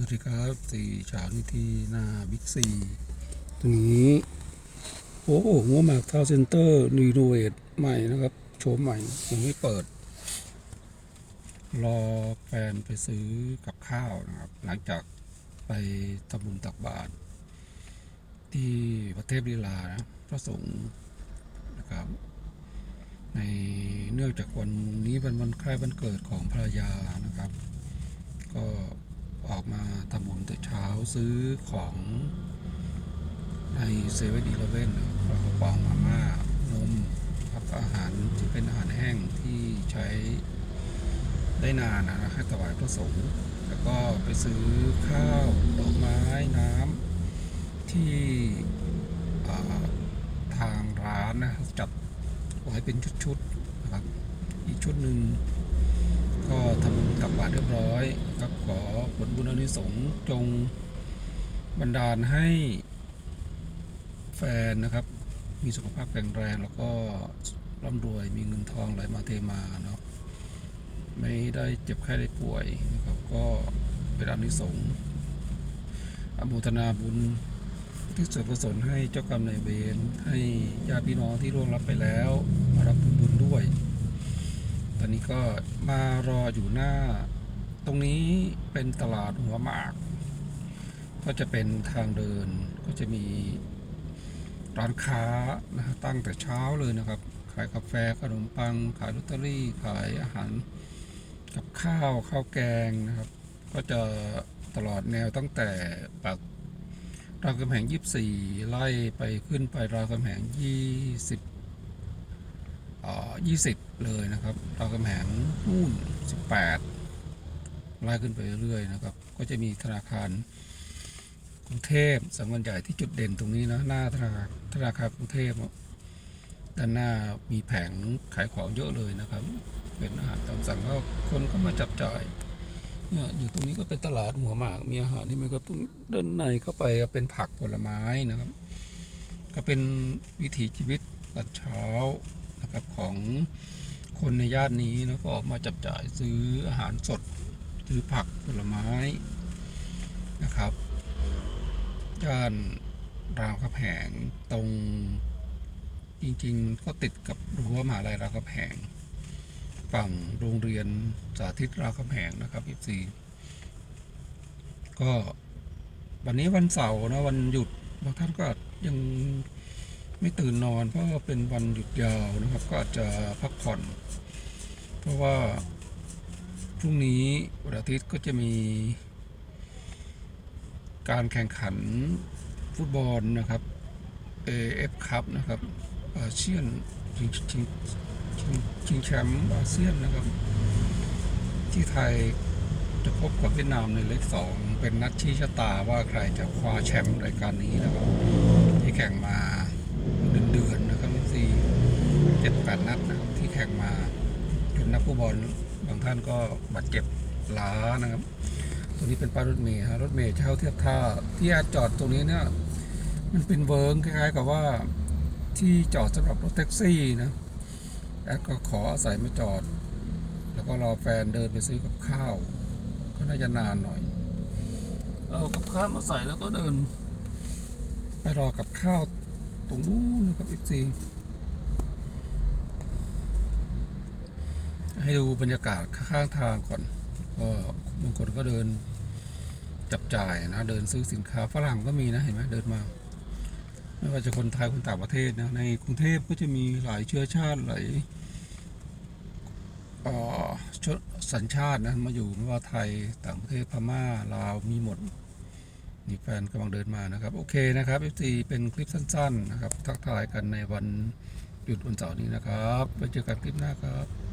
สวัสดีครับสี่เช้านี้ที่หน้าบิ๊กซีตรงนี้ โอ้โหหัวหมากทาวเซ็นเตอร์รีโนเวทใหม่นะครับโฉมใหม่ยังไม่เปิด รอแฟนไปซื้อกับข้าวนะครับ หลังจากไปทำบุญตักบาตรที่ประเทศลีลานะพระสงฆ์นะครับ ในเนื่องจากวันนี้เป็นวันคล้ายวันเกิดของภรรยานะครับ ก็ ออกมาทำบุญแต่เช้าซื้อของในเซเว่นอีเลเว่นกระป๋องมาม่านมครับอาหารที่เป็นอาหารแห้งที่ใช้ได้นานนะให้ถวายพระสงฆ์แล้วก็ไปซื้อข้าวดอกไม้น้ำที่ทางร้านนะจัดไว้เป็นชุดๆนะครับอีกชุดหนึ่ง ก็ทำบุญกลับบาตร เรียบร้อยครับขอผลบุญอนิสงส์จงบันดาลให้แฟนนะครับ มีสุขภาพแข็งแรงแล้วก็ร่ำรวยมีเงินทองไหลมาเทมาเนาะไม่ได้เจ็บไข้ได้ป่วยนะครับก็เป็นอานิสงส์อนุโมทนาบุญที่ส่วนกุศลให้เจ้ากรรมนายเวรให้ญาติพี่น้องที่ร่วงรับไปแล้ว มารับบุญด้วย ตอนนี้ก็มารออยู่หน้า ตรงนี้เป็นตลาดหัวหมาก ก็จะเป็นทางเดินก็จะมีร้านค้านะตั้งแต่เช้าเลยนะครับ ขายกาแฟขนมปัง ขายลอตเตอรี่ ขายอาหาร กับข้าวข้าวแกงนะครับ ก็จะตลอดแนวตั้งแต่ปากรามคำแหง 24 ไล่ไปขึ้นไปรามคำแหง 20ยี่สิบเลยนะครับรามคำแหงนู่นสิบแปด ไล่ขึ้นไปเรื่อยๆนะครับ ก็จะมีธนาคารกรุงเทพสำนักใหญ่ที่จุดเด่นตรงนี้นะหน้าธนาคารธนาคารกรุงเทพด้านหน้ามีแผงขายของเยอะเลยนะครับ เป็นอาหารตามสั่งก็คนก็มาจับจ่ายเนี่ยอยู่ตรงนี้ก็เป็นตลาดหัวหมากมีอาหารที่มันก็ตรงด้านในเข้าไปก็เป็นผักผลไม้นะครับ ก็เป็นวิถีชีวิตตอนเช้านะครับของคนในย่านนี้นะก็ออกมาจับจ่ายซื้ออาหารสด ซื้อผักผลไม้นะครับย่านรามคำแหงตรง จริงๆ ก็ติดกับรั้วมหาลัยรามคำแหงฝั่งโรงเรียนสาธิตรามคำแหงนะครับอีซีก็วันนี้วันเสาร์นะวันหยุดบางท่านก็ยังไม่ตื่นนอนเพราะเป็นวันหยุดยาวนะครับ ก็อาจจะพักผ่อน เพราะว่า พรุ่งนี้วันอาทิตย์ก็จะมี การแข่งขันฟุตบอลนะครับ AF ครับนะครับอาเซียนชิงชิงชิงชิงแชมป์อาเซียนนะครับ ที่ไทยจะพบกับเวียดนามในเลขสองเป็นนัดชี้ชะตาว่าใครจะคว้าแชมป์รายการนี้นะครับที่แข่งมา เดือนเดือนๆนะครับสี่เจ็ดแปดนัดนะครับที่แข่งมาจนนักผู้บอลบางท่านก็ บาดเจ็บล้านะครับตัวนี้เป็นป้ายรถเมย์ฮะรถเมย์เช่าเทียบท่าที่อาจอดตรงนี้เนี่ยมันเป็นเวิร์งคล้ายๆกับว่าที่จอดสำหรับรถแท็กซี่นะแอดก็ขออาศัยมาจอด แล้วก็รอแฟนเดินไปซื้อกับข้าว ก็น่าจะนานหน่อย เอากับข้าวมาใส่แล้วก็เดิน ไปรอกับข้าวตรงนู้นนะครับอีกที ให้ดูบรรยากาศข้างทางก่อนก็บางคนก็เดินจับจ่ายนะ เดินซื้อสินค้าฝรั่งก็มีนะ เห็นไหมเดินมา ไม่ว่าจะคนไทยคนต่างประเทศนะ ในกรุงเทพก็จะมีหลายเชื้อชาติหลายชนสัญชาตินะมาอยู่ไม่ว่าไทยต่างประเทศพม่าลาวมีหมดนี่แฟนกำลังเดินมานะครับ โอเคนะครับ FT เป็นคลิปสั้น ๆ นะครับ ทักทายกันในวันหยุดวันเสาร์นี้นะครับไว้เจอกันคลิปหน้าครับ